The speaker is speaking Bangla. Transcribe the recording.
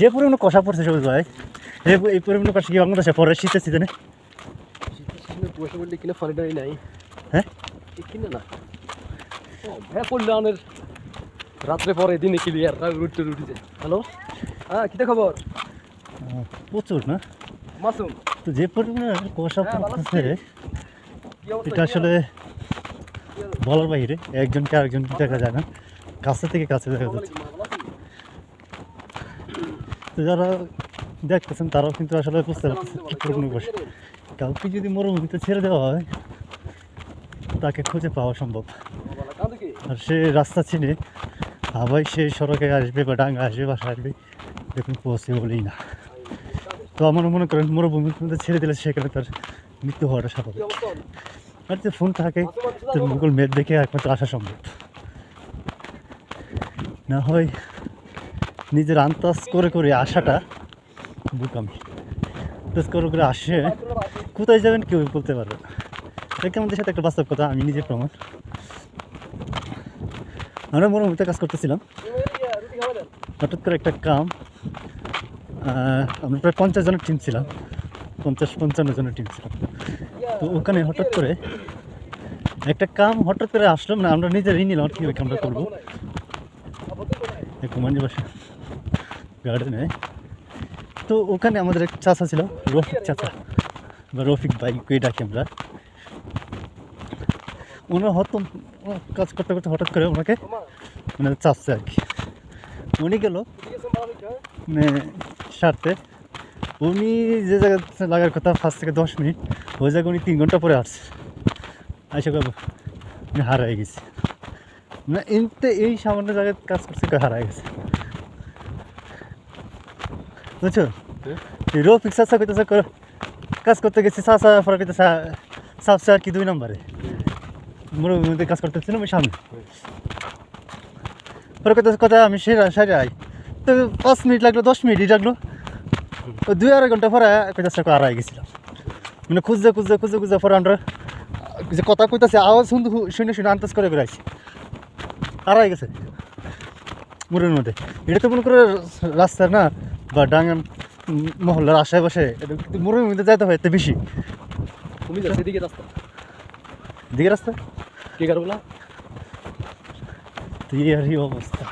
যে পরিমাণে কষা পড়ছে সবুজ ভাই এই পরিমাণে কষা কি বাংলাদেশে পরে শীতের সিজনে শীতের সিজনে কুয়াশা পড়লে কিনা ফালিটারি নাই হ্যাঁ কিনে না পড়লে আমাদের রাত্রে পরে দিনে ক্লিয়ার রুটিতে হ্যালো হ্যাঁ কিটা খবর? প্রচুর না? মাসুম। তো যে পরিমাণে কষা হ্যাঁ, অবস্থা? এটা আসলে বলার বাইরে একজনকে আরেকজনকে দেখা যায় না। কাছে থেকে কাছে দেখা যাচ্ছে। যারা দেখতেছেন, তারাও কিন্তু আসলে বুঝতে পারতেছে কি কষা কাউকে যদি মরুভূমিতে ছেড়ে দেওয়া হয়, তাকে খুঁজে পাওয়া সম্ভব। আর সে রাস্তা চিনে, আবার সে সড়কে আসবে বা ডাঙ্গা আসবে বাসা আসবে এরকম পসিবলই না। তো আমার মনে করেন, মরুভূমির মধ্যে ছেড়ে দিলে সেখানে তার মৃত্যু হওয়াটা স্বাভাবিক। আর যে ফোন থাকে তো গুগল ম্যাপ দেখে একমাত্র আসা সম্ভব। না হয় নিজের আন্দাজ করে করে আসাটা বুকামি। আন্দাজ করে করে আসে, কোথায় যাবেন কেউ বলতে পারবে এটা আমাদের সাথে একটা বাস্তব কথা? আমি নিজে প্রমাণ। আমরা মরুভূমিতে কাজ করতেছিলাম। হঠাৎ করে একটা কাম আমরা প্রায় পঞ্চাশ জনের টিম ছিলাম। পঞ্চাশ, পঞ্চান্ন জনের টিম ছিলাম। তো ওখানে হঠাৎ করে একটা কাম হঠাৎ করে আসলো। না আমরা নিজেরাই নিলাম কি, ওই কামটা করব। কুমারী বাসা গার্ডেনে। তো ওখানে আমাদের এক চাচা ছিল, রফিক চাচা, বা রফিক বাইক ডাকি আমরা। ওনার হয়তো কাজ করতে করতে হঠাৎ করে ওনাকে মানে চাচ্ছে আর কি। উনি গেল মানে সারতে। উনি যে জায়গাতে লাগার কথা, পাঁচ থেকে দশ মিনিট, ওই জায়গায় উনি তিন ঘণ্টা পরে আসছে। আইসা কব আমি হারাই গেছি। মানে এমতে এই সামান্য জায়গায় কাজ করছে হারাই গেছে। বুঝছ এই রো ফিক্সার সা কইতেছে কাজ করতে গেছি সা সা পরে কইতেছে সাবসে আর কি দুই নম্বরে মরুভূমিতে কাজ করতেছিলাম ওই সামনে পরে কইতেছে কথা আমি সেরা সেরে আই তো পাঁচ মিনিট লাগল দশ মিনিটই লাগল দুই আড়াই ঘণ্টা পরে কইতেছে হারাই গেছিলাম মানে খুঁজতে খুঁজতে খুঁজতে খুঁজতে পরে আমরা যে কথা কইতাছে আওয়াজ শুনতে শুনে শুনে আন্দাজ করে বেড়াইছি হারাই গেছে মুরের মধ্যে এটা তো মনে করে রাস্তা না বা ডাঙ্গান মহল্লার আশেপাশে মরুভূমিতে যাইতে হয় এতে বেশি। তুমি যাচ্ছে এদিকে রাস্তা। দিকে রাস্তা? কি করব বলা তুই আর অবস্থা।